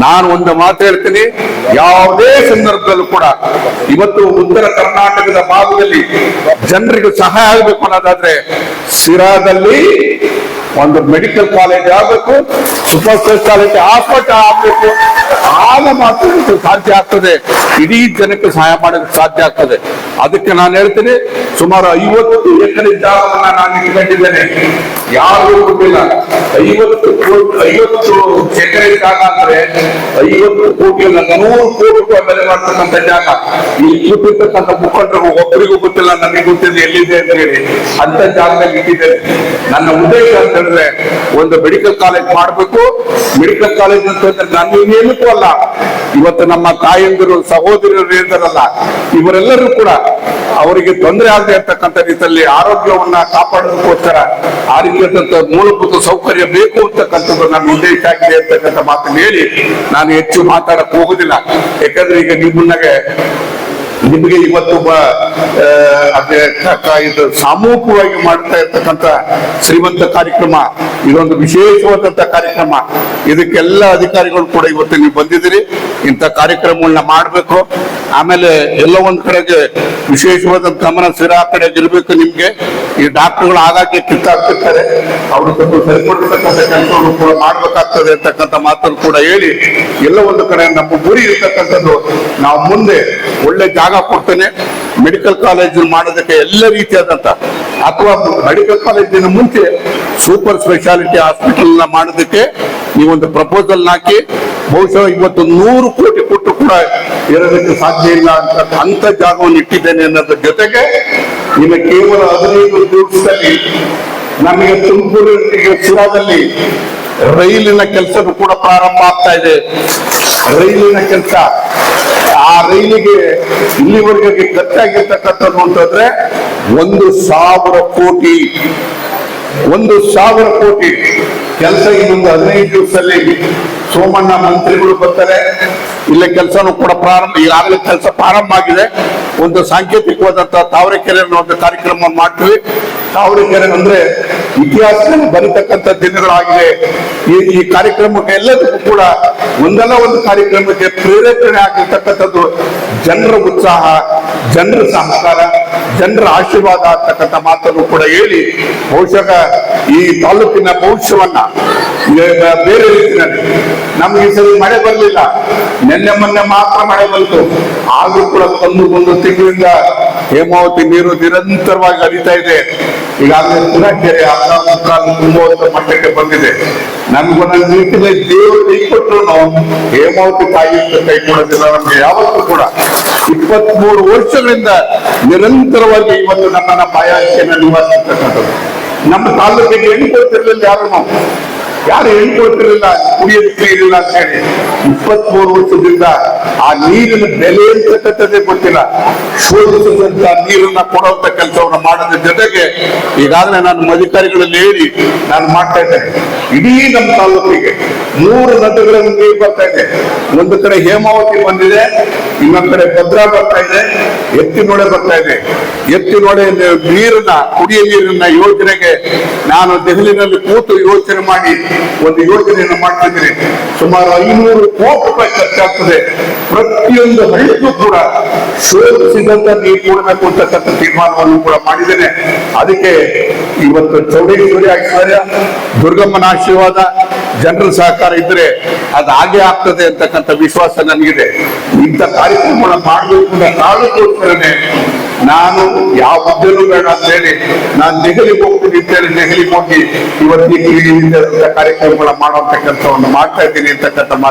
ನಾನು ಒಂದು ಮಾತು ಹೇಳ್ತೀನಿ, ಯಾವುದೇ ಸಂದರ್ಭದಲ್ಲೂ ಕೂಡ ಇವತ್ತು ಉತ್ತರ ಕರ್ನಾಟಕದ ಭಾಗದಲ್ಲಿ ಜನರಿಗೆ ಸಹಾಯ ಆಗಬೇಕು ಅನ್ನೋದಾದ್ರೆ ಸಿರಾದಲ್ಲಿ ಒಂದು ಮೆಡಿಕಲ್ ಕಾಲೇಜ್ ಆಗಬೇಕು ಸೂಪರ್ ಸ್ಪೆಷಾಲಿಟಿ ಹಾಸ್ಪಿಟಲ್ ಆಗಬೇಕು ಆಗ ಮಾತ್ರ ಸಾಧ್ಯ ಆಗ್ತದೆ. ಇಡೀ ಜನಕ್ಕೆ ಸಹಾಯ ಮಾಡೋದಕ್ಕೆ ಸಾಧ್ಯ ಆಗ್ತದೆ. ಅದಕ್ಕೆ ನಾನು ಹೇಳ್ತೀನಿ, ಸುಮಾರು ಐವತ್ತು ಎಕರೆ ಜಾಗವನ್ನ ನಾನು ಇಟ್ಕೊಂಡಿದ್ದೇನೆ. ಯಾರು ಗೊತ್ತಿಲ್ಲ. ಐವತ್ತು ಕೋಟಿ, ಐವತ್ತು ಎಕರೆ ಜಾಗ ಅಂದ್ರೆ ಐವತ್ತು ಕೋಟಿ ಅಲ್ಲ, ನೂರು ಕೋಟಿ ರೂಪಾಯಿ ಬೆಲೆ ಮಾಡ್ತಕ್ಕಂಥ ಜಾಗ. ಈ ಕೂತಿರ್ತಕ್ಕಂಥ ಮುಖಂಡರು ಒಬ್ಬರಿಗೂ ಗೊತ್ತಿಲ್ಲ ನನಗೆ ಗೊತ್ತಿಲ್ಲ ಎಲ್ಲಿದೆ ಅಂತ ಹೇಳಿ. ಅಂತ ಜಾಗದಲ್ಲಿ ಇಟ್ಟಿದ್ದೇನೆ ನನ್ನ ಉದ್ದೇಶ ಅಂತ ಹೇಳಿದ್ರೆ, ಒಂದು ಮೆಡಿಕಲ್ ಕಾಲೇಜ್ ಮಾಡಬೇಕು. ಮೆಡಿಕಲ್ ಕಾಲೇಜ್ ಅಂತಂದ್ರೆ ನಾನು ಅಲ್ಲ. ಇವತ್ತು ನಮ್ಮ ತಾಯಂದಿರು ಸಹೋದರರು ಇದ್ದಾರಲ್ಲ ಇವರೆಲ್ಲರೂ ಕೂಡ ಅವರಿಗೆ ತೊಂದರೆ ಆಗದೆ ಇರ್ತಕ್ಕಂಥ ರೀತಿಯಲ್ಲಿ ಆರೋಗ್ಯವನ್ನ ಕಾಪಾಡೋದಕ್ಕೋಸ್ಕರ ಆ ರೀತಿಯಾದಂತಹ ಮೂಲಭೂತ ಸೌಕರ್ಯ ಬೇಕು ಅಂತಕ್ಕಂಥದ್ದು ನನ್ನ ಉದ್ದೇಶ ಆಗಿದೆ ಅಂತಕ್ಕಂಥ ಮಾತನ್ನು ಹೇಳಿ ನಾನು ಹೆಚ್ಚು ಮಾತಾಡಕ್ ಹೋಗುದಿಲ್ಲ. ಯಾಕಂದ್ರೆ ಈಗ ನಿಮ್ಮನ್ನಗೆ ನಿಮಗೆ ಇವತ್ತು ಇದು ಸಾಮೂಹಿಕವಾಗಿ ಮಾಡ್ತಾ ಇರ್ತಕ್ಕಂಥ ಶ್ರೀಮಂತ ಕಾರ್ಯಕ್ರಮ, ಇದೊಂದು ವಿಶೇಷವಾದಂತ ಕಾರ್ಯಕ್ರಮ. ಇದಕ್ಕೆಲ್ಲ ಅಧಿಕಾರಿಗಳು ಕೂಡ ಇವತ್ತು ನೀವು ಬಂದಿದ್ದೀರಿ. ಇಂಥ ಕಾರ್ಯಕ್ರಮಗಳನ್ನ ಮಾಡಬೇಕು. ಆಮೇಲೆ ಎಲ್ಲ ಒಂದ್ ಕಡೆಗೆ ವಿಶೇಷವಾದ ಗಮನ ಸಿರಾ ಕಡೆ ಇರಬೇಕು ನಿಮ್ಗೆ. ಈ ಡಾಕ್ಟರ್ಗಳು ಆಗಾಗ್ಗೆ ಕಿತ್ತಾಗ್ತಿರ್ತಾರೆ ಅವರು ಸ್ವಲ್ಪ ಸರಿಪಡಿರ್ತಕ್ಕಂಥ ಕೆಲಸವನ್ನು ಕೂಡ ಮಾಡ್ಬೇಕಾಗ್ತದೆ ಅಂತಕ್ಕಂಥ ಮಾತನ್ನು ಕೂಡ ಹೇಳಿ ಎಲ್ಲ ಒಂದು ಕಡೆ ನಮ್ಮ ಗುರಿ ಇರ್ತಕ್ಕಂಥದ್ದು ನಾವು ಮುಂದೆ ಒಳ್ಳೆ ಜಾಗ ಕೊಡ್ತೇನೆ. ಮೆಡಿಕಲ್ ಕಾಲೇಜ್ ಮಾಡೋದಕ್ಕೆ ಎಲ್ಲ ರೀತಿಯಾದಂತ ಅಥವಾ ಮೆಡಿಕಲ್ ಕಾಲೇಜಿನ ಮುಂಚೆ ಸೂಪರ್ ಸ್ಪೆಷಾಲಿಟಿ ಹಾಸ್ಪಿಟಲ್ ಮಾಡೋದಕ್ಕೆ ನೀವೊಂದು ಪ್ರಪೋಸಲ್ ಹಾಕಿ ಬಹುಶಃ ಇವತ್ತು ನೂರು ಕೋಟಿ ಕೊಟ್ಟು ಕೂಡ ಇರೋದಕ್ಕೆ ಸಾಧ್ಯ ಇಲ್ಲ ಅಂತ ಅಂತ ಜಾಗವನ್ನು ಇಟ್ಟಿದ್ದೇನೆ ಅನ್ನೋದ್ರ ಜೊತೆಗೆ ಇನ್ನು ಕೇವಲ ಹದಿನೈದು ದಿವಸದಲ್ಲಿ ನಮಗೆ ತುಮಕೂರು ಸುರಾದಲ್ಲಿ ರೈಲಿನ ಕೆಲಸ ಕೂಡ ಪ್ರಾರಂಭ ಆಗ್ತಾ ಇದೆ. ರೈಲಿನ ಕೆಲಸ. ಆ ರೈಲಿಗೆ ಇಲ್ಲಿವರೆಗೆ ಗಟ್ಟಾಗಿರ್ತಕ್ಕಂಥದ್ದು ಅಂತಂದ್ರೆ ಒಂದು ಸಾವಿರ ಕೋಟಿ. ಒಂದು ಸಾವಿರ ಕೋಟಿ. ಕೆಲಸ ಇನ್ನೊಂದು ಹದಿನೈದು ದಿವಸದಲ್ಲಿ ಸೋಮಣ್ಣ ಮಂತ್ರಿಗಳು ಬರ್ತಾರೆ. ಇಲ್ಲೇ ಕೆಲಸನೂ ಕೂಡ ಪ್ರಾರಂಭ ಈಗಾಗಲೇ ಕೆಲಸ ಪ್ರಾರಂಭ ಆಗಿದೆ. ಒಂದು ಸಾಂಕೇತಿಕವಾದಂತಹ ತಾವರೆಕೆರೆ ಅನ್ನೋ ಒಂದು ಕಾರ್ಯಕ್ರಮವನ್ನು ಮಾಡ್ತೀವಿ. ತಾವರೆಕೆರೆ ಅಂದ್ರೆ ಇತಿಹಾಸದಲ್ಲಿ ಬರೀತಕ್ಕಂಥ ದಿನಗಳಾಗಿದೆ ಈ ಈ ಕಾರ್ಯಕ್ರಮಕ್ಕೆ ಎಲ್ಲದಕ್ಕೂ ಕೂಡ ಒಂದಲ್ಲ ಒಂದು ಕಾರ್ಯಕ್ರಮಕ್ಕೆ ಪ್ರೇರೇಪಣೆ ಆಗಿರ್ತಕ್ಕಂಥದ್ದು ಜನರ ಉತ್ಸಾಹ, ಜನರ ಸಹಕಾರ, ಜನರ ಆಶೀರ್ವಾದ ಅಂತಕ್ಕಂಥ ಮಾತನ್ನು ಕೂಡ ಹೇಳಿ ಬಹುಶಃ ಈ ತಾಲೂಕಿನ ಭವಿಷ್ಯವನ್ನ ಬೇರೆ ರೀತಿಯಲ್ಲಿ ನಮ್ಗೆ ಈ ಸರಿ ಮಳೆ ಬರಲಿಲ್ಲ. ನಿನ್ನೆ ಮೊನ್ನೆ ಮಾತ್ರ ಮಳೆ ಬಂತು. ಆದ್ರೂ ಕೂಡ ಒಂದು ಒಂದು ತಿಂಗಳಿಂದ ಹೇಮಾವತಿ ನೀರು ನಿರಂತರವಾಗಿ ಹರಿತಾ ಇದೆ. ಈಗಾಗಲೇ ಅರ್ಧ ಮುಕ್ಕಾಲು ತುಂಬುವಂತ ಮಟ್ಟಕ್ಕೆ ಬಂದಿದೆ. ನಮ್ಗೊಂದೊಂದು ರೀತಿಯಲ್ಲಿ ದೇವರು ಕೈ ಕೊಟ್ಟರು ಹೇಮಾವತಿ ತಾಯಿ ಕೈ ಕೊಡೋದಿಲ್ಲ ನಮ್ಗೆ ಯಾವತ್ತೂ ಕೂಡ. ಇಪ್ಪತ್ಮೂರು ವರ್ಷಗಳಿಂದ ನಿರಂತರವಾಗಿ ಇವತ್ತು ನಮ್ಮನ್ನ ಬಾಯಾರಿಕೆಯನ್ನು ನಿವಾರಿಸತಕ್ಕಂಥದ್ದು ನಮ್ಮ ತಾಲೂಕಿಗೆ ಹೆಣ್ಣು ಕೊಡ್ತಿರ್ಲಿಲ್ಲ ಯಾರು ನಾವು? ಯಾರು ಹೇಳ್ಕೊಳ್ತಿರಲಿಲ್ಲ ಕುಡಿಯೋದಕ್ಕೆ ಇರಲಿಲ್ಲ ಅಂತ ಹೇಳಿ. ಇಪ್ಪತ್ಮೂರು ವರ್ಷದಿಂದ ಆ ನೀರಿನ ಬೆಲೆ ಅಂತಕ್ಕಂಥದ್ದೇ ಗೊತ್ತಿಲ್ಲ. ಶೋಧಿಸಿದಂತ ನೀರನ್ನ ಕೊಡುವಂತ ಕೆಲಸವನ್ನು ಮಾಡೋದ್ರ ಜೊತೆಗೆ ಈಗಾಗಲೇ ನಾನು ಅಧಿಕಾರಿಗಳಲ್ಲಿ ಹೇಳಿ ನಾನು ಮಾಡ್ತಾ ಇದ್ದೇನೆ ಇಡೀ ನಮ್ಮ ತಾಲೂಕಿಗೆ ಮೂರು ನದಿಗಳಲ್ಲಿ ನೀರು ಬರ್ತಾ ಇದೆ. ಒಂದು ಕಡೆ ಹೇಮಾವತಿ ಬಂದಿದೆ, ಇನ್ನೊಂದ್ ಕಡೆ ಭದ್ರಾ ಬರ್ತಾ ಇದೆ ಎತ್ತಿನೊಳೆ ಬರ್ತಾ ಇದೆ. ಎತ್ತಿನೊಳೆ ನೀರನ್ನ ಕುಡಿಯ ನೀರಿನ ಯೋಜನೆಗೆ ನಾನು ದೆಹಲಿನಲ್ಲಿ ಕೂತು ಯೋಚನೆ ಮಾಡಿ, ಒಂದು ಯೋಜನೆಯನ್ನು ಮಾಡ್ತಾ ಇದ್ದೀನಿ. ಸುಮಾರು ಐನೂರು ಕೋಟಿ ರೂಪಾಯಿ ಖರ್ಚಾಗ್ತದೆ. ಪ್ರತಿಯೊಂದು ಹಳ್ಳಿಗೂ ಕೂಡ ಶೋಧಿಸಿದಂತ ನೀರು ಕೊಡಬೇಕು ಅಂತಕ್ಕಂಥ ತೀರ್ಮಾನವನ್ನು ಕೂಡ ಮಾಡಿದ್ದೇನೆ. ಅದಕ್ಕೆ ಇವತ್ತು ಚೌಡೇಶ್ವರಿ ಆಶೀರ್ವಾದ ದುರ್ಗಮ್ಮನ ಆಶೀರ್ವಾದ ಜನರ ಸಹಕಾರ ಇದ್ರೆ ಅದು ಹಾಗೆ ಆಗ್ತದೆ ಅಂತಕ್ಕಂಥ ವಿಶ್ವಾಸ ನನಗಿದೆ ಇಂಥ ಕಾರ್ಯಕ್ರಮಗಳನ್ನ ಮಾಡಬೇಕು ಅಂತ ಕಾರಣಕ್ಕೋಸ್ಕರನೇ ನಾನು ಯಾವ ಹುದ್ದೆನೂ ಬೇಡ ಅಂತ ಹೇಳಿ ನಾನು ದೆಹಲಿಗೆ ಹೇಳಿ ದೆಹಲಿಗೆ ಹೋಗಿ ಇವತ್ತಿಗೆ ಕಾರ್ಯಕ್ರಮಗಳ ಮಾಡುವಂತ ಕೆಲಸವನ್ನು ಮಾಡ್ತಾ ಇದ್ದೀನಿ ಅಂತಕ್ಕಂಥ